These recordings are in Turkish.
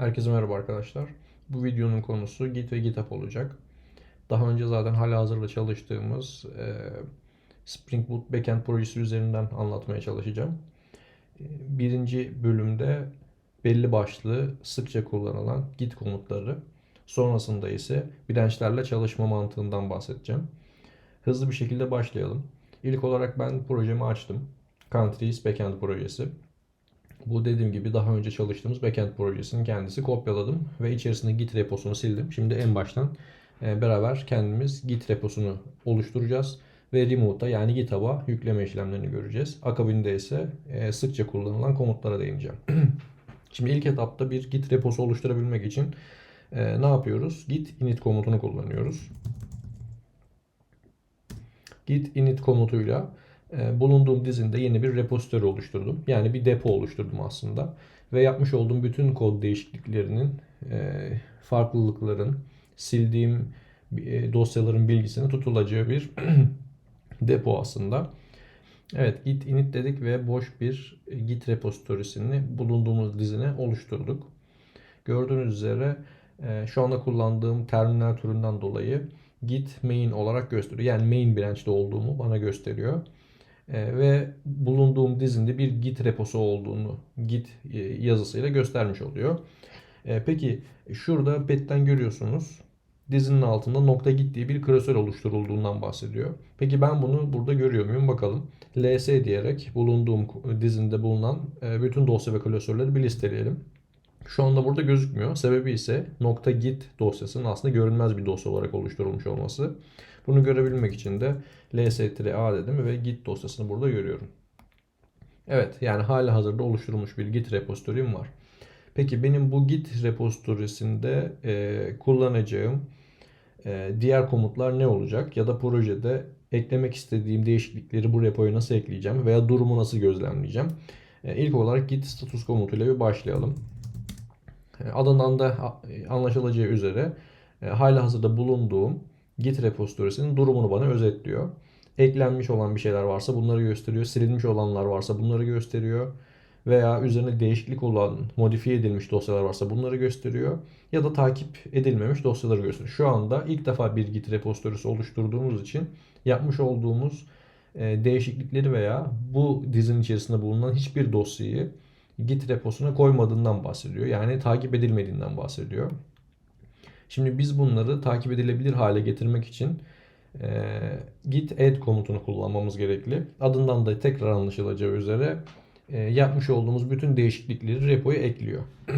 Herkese merhaba arkadaşlar. Bu videonun konusu Git ve GitHub olacak. Daha önce zaten halihazırda çalıştığımız e, Spring Boot backend projesi üzerinden anlatmaya çalışacağım. E, birinci bölümde belli başlı sıkça kullanılan Git komutları, sonrasında ise branchlerle çalışma mantığından bahsedeceğim. Hızlı bir şekilde başlayalım. İlk olarak ben projemi açtım. Countries Backend projesi. Bu dediğim gibi daha önce çalıştığımız backend projesinin kendisi kopyaladım ve içerisinde git reposunu sildim. Şimdi en baştan e, beraber kendimiz git reposunu oluşturacağız ve remote'a yani GitHub'a yükleme işlemlerini göreceğiz. Akabinde ise e, sıkça kullanılan komutlara değineceğim. Şimdi ilk etapta bir git reposu oluşturabilmek için e, ne yapıyoruz? Git init komutunu kullanıyoruz. Git init komutuyla bulunduğum dizinde yeni bir repositörü oluşturdum. Yani bir depo oluşturdum aslında. Ve yapmış olduğum bütün kod değişikliklerinin, e, farklılıkların, sildiğim e, dosyaların bilgisini tutulacağı bir depo aslında. Evet git init dedik ve boş bir git repositorisini bulunduğumuz dizine oluşturduk. Gördüğünüz üzere şu anda kullandığım terminal türünden dolayı git main olarak gösteriyor. Yani main branch'te olduğumu bana gösteriyor. E, ve bulunduğum dizinde bir git reposu olduğunu git e, yazısıyla göstermiş oluyor. E, peki şurada betten görüyorsunuz. Dizinin altında nokta git diye bir klasör oluşturulduğundan bahsediyor. Peki ben bunu burada görüyor muyum bakalım. ls diyerek bulunduğum dizinde bulunan bütün dosya ve klasörleri bir listeleyelim. Şu anda burada gözükmüyor. Sebebi ise .git dosyasının aslında görünmez bir dosya olarak oluşturulmuş olması. Bunu görebilmek için de ls-a dedim ve git dosyasını burada görüyorum. Evet yani hali hazırda oluşturulmuş bir git repository'm var. Peki benim bu git repository'sinde e, kullanacağım e, diğer komutlar ne olacak? Ya da projede eklemek istediğim değişiklikleri bu repoya nasıl ekleyeceğim veya durumu nasıl gözlemleyeceğim? E, ilk olarak git status komutuyla bir başlayalım. E, adından da anlaşılacağı üzere e, hala hazırda bulunduğum Git repozitorisinin durumunu bana özetliyor. Eklenmiş olan bir şeyler varsa bunları gösteriyor. Silinmiş olanlar varsa bunları gösteriyor. Veya üzerine değişiklik olan, modifiye edilmiş dosyalar varsa bunları gösteriyor. Ya da takip edilmemiş dosyaları gösteriyor. Şu anda ilk defa bir Git repozitorisi oluşturduğumuz için yapmış olduğumuz e, değişiklikleri veya bu dizinin içerisinde bulunan hiçbir dosyayı Git reposuna koymadığından bahsediyor. Yani takip edilmediğinden bahsediyor. Şimdi biz bunları takip edilebilir hale getirmek için e, git add komutunu kullanmamız gerekli. Adından da tekrar anlaşılacağı üzere e, yapmış olduğumuz bütün değişiklikleri repoya ekliyor.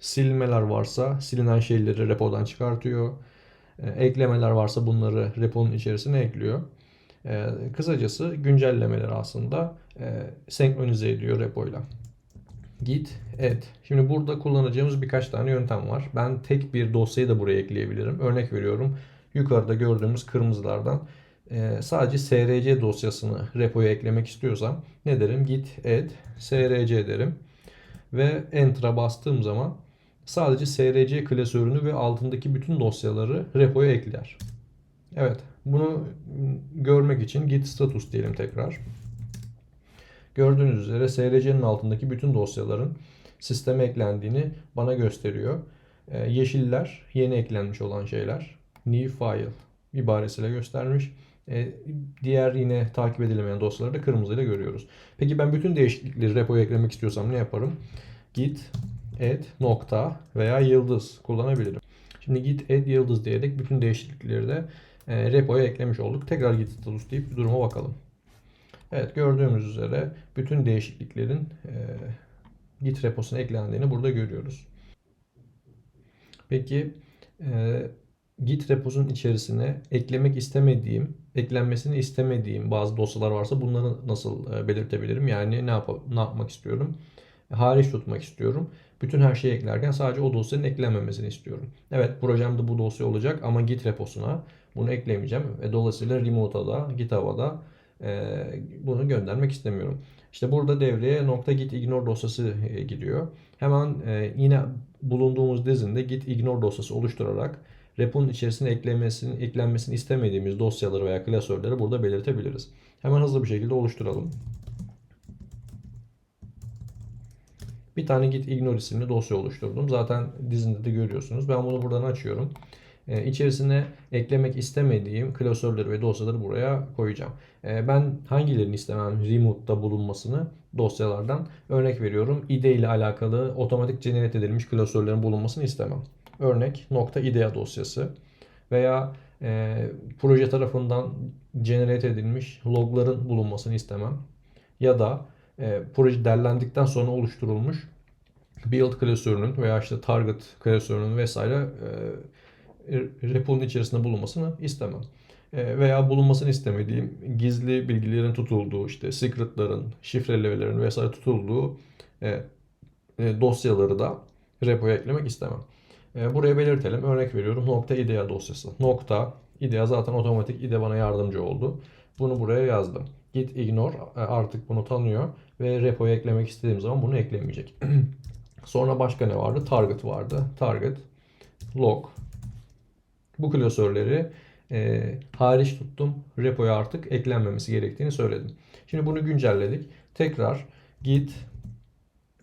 Silmeler varsa silinen şeyleri repodan çıkartıyor. E, eklemeler varsa bunları reponun içerisine ekliyor. E, kısacası güncellemeleri aslında e, senkronize ediyor repoyla git add. Şimdi burada kullanacağımız birkaç tane yöntem var. Ben tek bir dosyayı da buraya ekleyebilirim. Örnek veriyorum. Yukarıda gördüğümüz kırmızılardan e, sadece src dosyasını repoya eklemek istiyorsam ne derim? Git add src derim. Ve enter'a bastığım zaman sadece src klasörünü ve altındaki bütün dosyaları repoya ekler. Evet. Bunu görmek için git status diyelim tekrar. Gördüğünüz üzere SRC'nin altındaki bütün dosyaların sisteme eklendiğini bana gösteriyor. Ee, yeşiller yeni eklenmiş olan şeyler. New file ibaresiyle göstermiş. Ee, diğer yine takip edilemeyen dosyaları da kırmızıyla görüyoruz. Peki ben bütün değişiklikleri repoya eklemek istiyorsam ne yaparım? Git add nokta veya yıldız kullanabilirim. Şimdi git add yıldız diyerek bütün değişiklikleri de e, repoya eklemiş olduk. Tekrar git status deyip duruma bakalım. Evet gördüğümüz üzere bütün değişikliklerin e, Git reposuna eklendiğini burada görüyoruz. Peki e, Git reposunun içerisine eklemek istemediğim, eklenmesini istemediğim bazı dosyalar varsa bunları nasıl e, belirtebilirim? Yani ne, yap ne yapmak istiyorum? Hariç tutmak istiyorum. Bütün her şeyi eklerken sadece o dosyanın eklenmemesini istiyorum. Evet projemde bu dosya olacak ama Git reposuna bunu eklemeyeceğim. Ve dolayısıyla Remote'a da GitHub'a da bunu göndermek istemiyorum. İşte burada devreye nokta git ignore dosyası e, gidiyor. Hemen e, yine bulunduğumuz dizinde git ignore dosyası oluşturarak reponun içerisine eklenmesini, eklenmesini istemediğimiz dosyaları veya klasörleri burada belirtebiliriz. Hemen hızlı bir şekilde oluşturalım. Bir tane git ignore isimli dosya oluşturdum. Zaten dizinde de görüyorsunuz. Ben bunu buradan açıyorum. Ee, içerisine eklemek istemediğim klasörleri ve dosyaları buraya koyacağım. Ee, ben hangilerini istemem remote'da bulunmasını dosyalardan örnek veriyorum. IDE ile alakalı otomatik generate edilmiş klasörlerin bulunmasını istemem. Örnek nokta IDEA dosyası veya e, proje tarafından generate edilmiş logların bulunmasını istemem. Ya da e, proje derlendikten sonra oluşturulmuş build klasörünün veya işte target klasörünün vesaire e, reponun içerisinde bulunmasını istemem. E, veya bulunmasını istemediğim gizli bilgilerin tutulduğu işte secretların, şifrelemelerin vesaire tutulduğu e, e, dosyaları da repoya eklemek istemem. E, buraya belirtelim. Örnek veriyorum. Nokta IDEA dosyası. Nokta IDEA zaten otomatik IDE bana yardımcı oldu. Bunu buraya yazdım. Git ignore e, artık bunu tanıyor ve repoya eklemek istediğim zaman bunu eklemeyecek. Sonra başka ne vardı? Target vardı. Target log bu klasörleri e, hariç tuttum. Repoya artık eklenmemesi gerektiğini söyledim. Şimdi bunu güncelledik. Tekrar git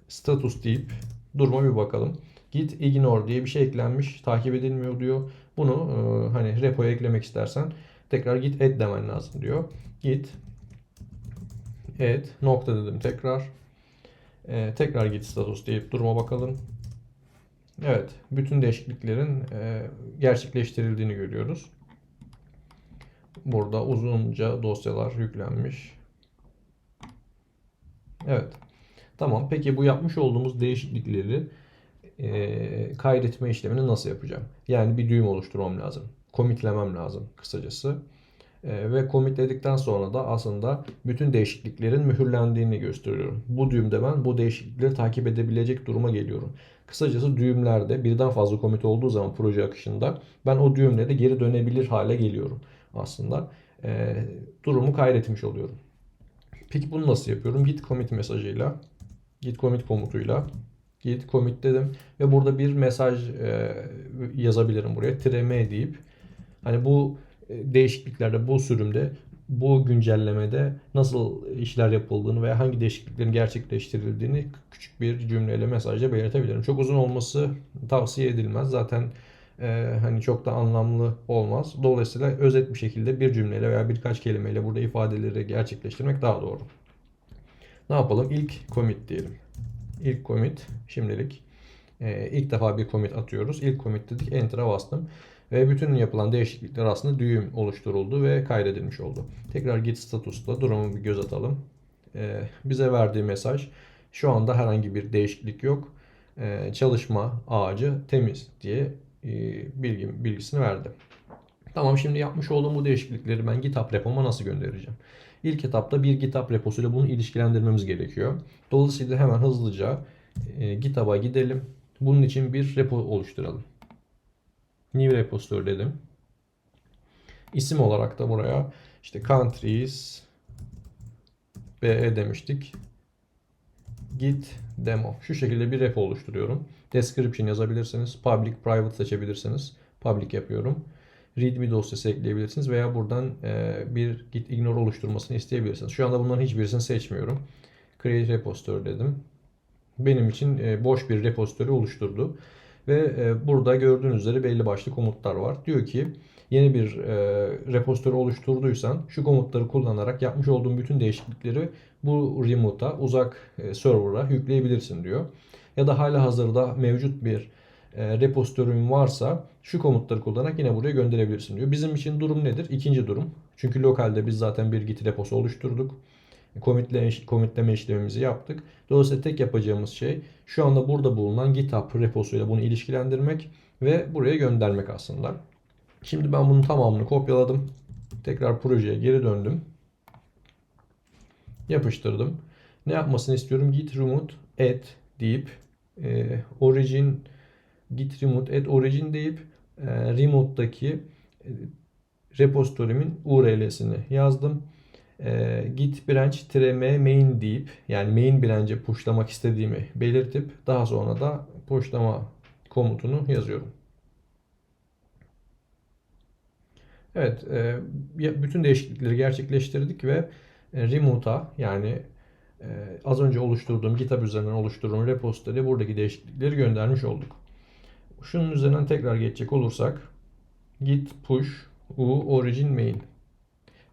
status deyip duruma bir bakalım. Git ignore diye bir şey eklenmiş. Takip edilmiyor diyor. Bunu e, hani repoya eklemek istersen tekrar git add demen lazım diyor. Git add nokta dedim tekrar. E, tekrar git status deyip duruma bakalım. Evet, bütün değişikliklerin e, gerçekleştirildiğini görüyoruz. Burada uzunca dosyalar yüklenmiş. Evet. Tamam. Peki bu yapmış olduğumuz değişiklikleri e, kaydetme işlemini nasıl yapacağım? Yani bir düğüm oluşturmam lazım. Commitlemem lazım kısacası. E, ve commitledikten sonra da aslında bütün değişikliklerin mühürlendiğini gösteriyorum. Bu düğümde ben bu değişiklikleri takip edebilecek duruma geliyorum. Kısacası düğümlerde birden fazla commit olduğu zaman proje akışında ben o düğümle geri dönebilir hale geliyorum aslında. E, durumu kaydetmiş oluyorum. Peki bunu nasıl yapıyorum? Git commit mesajıyla, git commit komutuyla git commit dedim ve burada bir mesaj e, yazabilirim buraya. Trm deyip hani bu değişikliklerde, bu sürümde, bu güncellemede nasıl işler yapıldığını veya hangi değişikliklerin gerçekleştirildiğini küçük bir cümleyle mesajla belirtebilirim. Çok uzun olması tavsiye edilmez. Zaten e, hani çok da anlamlı olmaz. Dolayısıyla özet bir şekilde bir cümleyle veya birkaç kelimeyle burada ifadeleri gerçekleştirmek daha doğru. Ne yapalım? İlk commit diyelim. İlk commit şimdilik. E, ilk defa bir commit atıyoruz. İlk commit dedik. Enter'a bastım. Ve bütün yapılan değişiklikler aslında düğüm oluşturuldu ve kaydedilmiş oldu. Tekrar git status'ta durumu bir göz atalım. Ee, bize verdiği mesaj şu anda herhangi bir değişiklik yok. Ee, çalışma ağacı temiz diye e, bilgi, bilgisini verdi. Tamam şimdi yapmış olduğum bu değişiklikleri ben GitHub repoma nasıl göndereceğim? İlk etapta bir GitHub reposuyla bunu ilişkilendirmemiz gerekiyor. Dolayısıyla hemen hızlıca e, GitHub'a gidelim. Bunun için bir repo oluşturalım. New repository dedim. İsim olarak da buraya işte countries BE demiştik. Git demo. Şu şekilde bir repo oluşturuyorum. Description yazabilirsiniz. Public, private seçebilirsiniz. Public yapıyorum. Readme dosyası ekleyebilirsiniz veya buradan e, bir git ignore oluşturmasını isteyebilirsiniz. Şu anda bunların hiçbirisini seçmiyorum. Create repository dedim. Benim için e, boş bir repository oluşturdu. Ve e, burada gördüğünüz üzere belli başlı komutlar var. Diyor ki yeni bir e, repozitörü oluşturduysan şu komutları kullanarak yapmış olduğun bütün değişiklikleri bu remote'a uzak e, server'a yükleyebilirsin diyor. Ya da hala hazırda mevcut bir e, varsa şu komutları kullanarak yine buraya gönderebilirsin diyor. Bizim için durum nedir? İkinci durum. Çünkü lokalde biz zaten bir git reposu oluşturduk. Commitle, commitleme işlemimizi yaptık. Dolayısıyla tek yapacağımız şey şu anda burada bulunan GitHub reposuyla bunu ilişkilendirmek ve buraya göndermek aslında. Şimdi ben bunun tamamını kopyaladım. Tekrar projeye geri döndüm. Yapıştırdım. Ne yapmasını istiyorum? Git remote add deyip e, origin git remote add origin deyip e, remote'daki e, repositorimin URL'sini yazdım e, git branch tire main deyip yani main branch'e pushlamak istediğimi belirtip daha sonra da pushlama komutunu yazıyorum. Evet, e, bütün değişiklikleri gerçekleştirdik ve e, remote'a yani e, az önce oluşturduğum GitHub üzerinden oluşturduğum repository'e buradaki değişiklikleri göndermiş olduk. Şunun üzerinden tekrar geçecek olursak git push u origin main.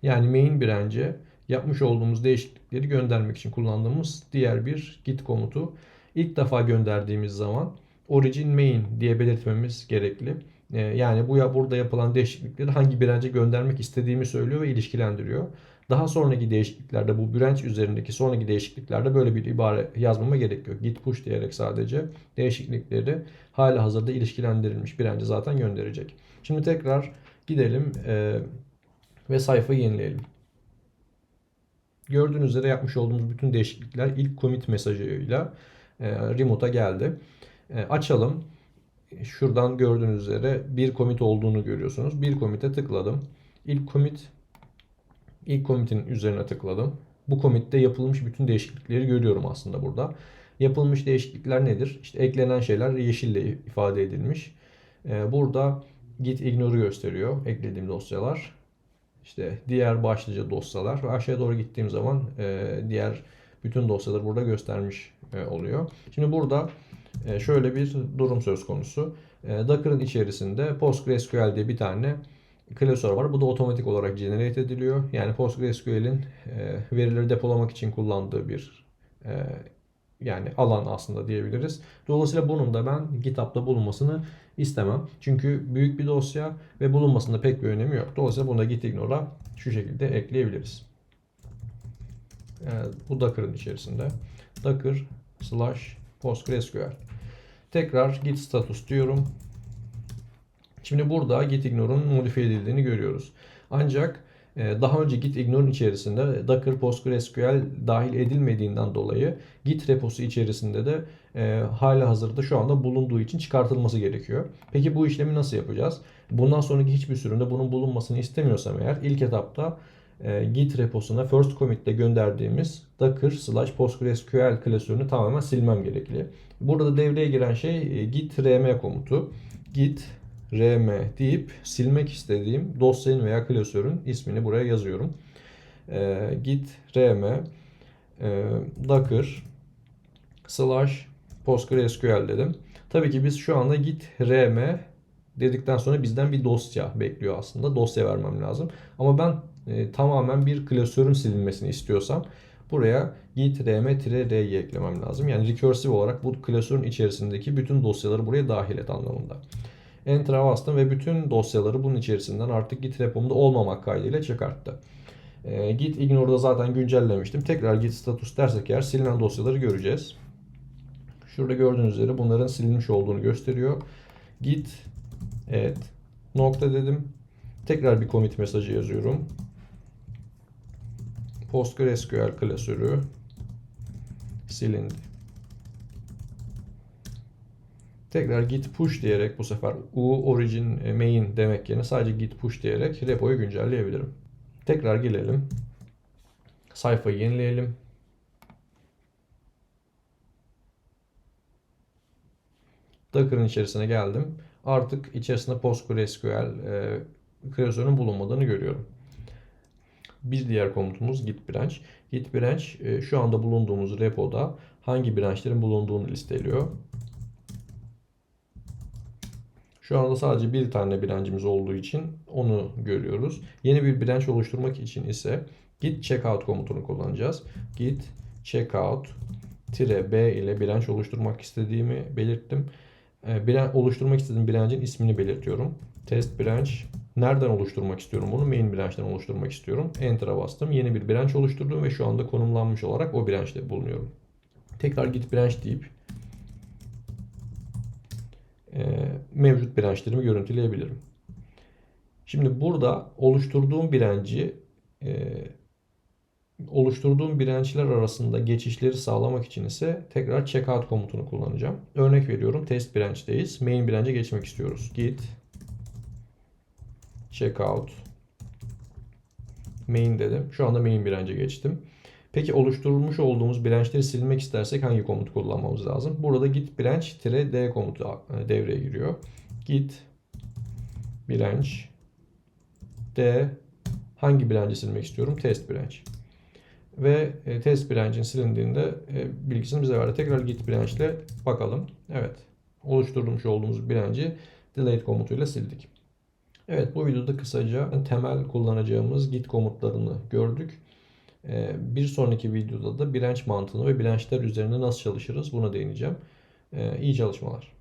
Yani main branch'e yapmış olduğumuz değişiklikleri göndermek için kullandığımız diğer bir git komutu. İlk defa gönderdiğimiz zaman origin main diye belirtmemiz gerekli. Ee, yani bu ya burada yapılan değişiklikleri hangi branch'e göndermek istediğimi söylüyor ve ilişkilendiriyor. Daha sonraki değişikliklerde bu branch üzerindeki sonraki değişikliklerde böyle bir ibare yazmama gerek yok. Git push diyerek sadece değişiklikleri hala hazırda ilişkilendirilmiş branch'e zaten gönderecek. Şimdi tekrar gidelim e, ve sayfayı yenileyelim. Gördüğünüz üzere yapmış olduğumuz bütün değişiklikler ilk commit mesajıyla e, remote'a geldi. E, açalım. Şuradan gördüğünüz üzere bir commit olduğunu görüyorsunuz. Bir commit'e tıkladım. İlk commit ilk commit'in üzerine tıkladım. Bu commit'te yapılmış bütün değişiklikleri görüyorum aslında burada. Yapılmış değişiklikler nedir? İşte eklenen şeyler yeşille ifade edilmiş. E, burada git ignore'u gösteriyor eklediğim dosyalar. İşte diğer başlıca dosyalar ve aşağıya doğru gittiğim zaman e, diğer bütün dosyaları burada göstermiş e, oluyor. Şimdi burada e, şöyle bir durum söz konusu. E, Docker'ın içerisinde PostgreSQL diye bir tane klasör var. Bu da otomatik olarak generate ediliyor. Yani PostgreSQL'in e, verileri depolamak için kullandığı bir e, yani alan aslında diyebiliriz. Dolayısıyla bunun da ben GitHub'da bulunmasını istemem. Çünkü büyük bir dosya ve bulunmasında pek bir önemi yok. Dolayısıyla bunu da git ignore'a şu şekilde ekleyebiliriz. Evet, bu Docker'ın içerisinde. Docker slash PostgreSQL. Tekrar git status diyorum. Şimdi burada git ignore'un modifiye edildiğini görüyoruz. Ancak daha önce git ignore'un içerisinde Docker PostgreSQL dahil edilmediğinden dolayı git reposu içerisinde de e, hala hazırda şu anda bulunduğu için çıkartılması gerekiyor. Peki bu işlemi nasıl yapacağız? Bundan sonraki hiçbir sürümde bunun bulunmasını istemiyorsam eğer ilk etapta e, git reposuna first commit'te gönderdiğimiz docker slash postgresql klasörünü tamamen silmem gerekli. Burada devreye giren şey e, git rm komutu. git rm deyip silmek istediğim dosyanın veya klasörün ismini buraya yazıyorum. E, git rm e, docker slash postgresql dedim. Tabii ki biz şu anda git rm dedikten sonra bizden bir dosya bekliyor aslında. Dosya vermem lazım. Ama ben e, tamamen bir klasörün silinmesini istiyorsam buraya git rm-r'yi eklemem lazım. Yani recursive olarak bu klasörün içerisindeki bütün dosyaları buraya dahil et anlamında. Enter'a bastım ve bütün dosyaları bunun içerisinden artık Git repomda olmamak kaydıyla çıkarttı. E, git ignore'da zaten güncellemiştim. Tekrar git status dersek eğer silinen dosyaları göreceğiz. Şurada gördüğünüz üzere bunların silinmiş olduğunu gösteriyor. Git evet nokta dedim. Tekrar bir commit mesajı yazıyorum. PostgreSQL klasörü silindi. Tekrar git push diyerek bu sefer u origin e, main demek yerine sadece git push diyerek repoyu güncelleyebilirim. Tekrar gelelim. Sayfayı yenileyelim. Docker'ın içerisine geldim. Artık içerisinde PostgreSQL e, klasörünün bulunmadığını görüyorum. Bir diğer komutumuz git branch. Git branch e, şu anda bulunduğumuz repoda hangi branchlerin bulunduğunu listeliyor. Şu anda sadece bir tane branch'imiz olduğu için onu görüyoruz. Yeni bir branch oluşturmak için ise git checkout komutunu kullanacağız. Git checkout b ile branch oluşturmak istediğimi belirttim. Branch, oluşturmak istediğim branch'in ismini belirtiyorum. Test branch nereden oluşturmak istiyorum bunu? Main branch'ten oluşturmak istiyorum. Enter'a bastım. Yeni bir branch oluşturdum ve şu anda konumlanmış olarak o branch'te bulunuyorum. Tekrar git branch deyip mevcut branchlerimi görüntüleyebilirim. Şimdi burada oluşturduğum branch'i e, oluşturduğum branch'ler arasında geçişleri sağlamak için ise tekrar checkout komutunu kullanacağım. Örnek veriyorum test branch'teyiz. Main branch'e geçmek istiyoruz. Git checkout main dedim. Şu anda main branch'e geçtim. Peki oluşturmuş olduğumuz branchleri silmek istersek hangi komut kullanmamız lazım? Burada git branch-d komutu e, devreye giriyor. Git branch d hangi branch'i silmek istiyorum? Test branch. Ve e, test branch'in silindiğinde e, bilgisini bize verdi. Tekrar git branch ile bakalım. Evet. Oluşturmuş olduğumuz branch'i delete komutuyla sildik. Evet bu videoda kısaca temel kullanacağımız git komutlarını gördük. Ee, bir sonraki videoda da bilenç mantığını ve bilençler üzerine nasıl çalışırız buna değineceğim. Ee, iyi çalışmalar.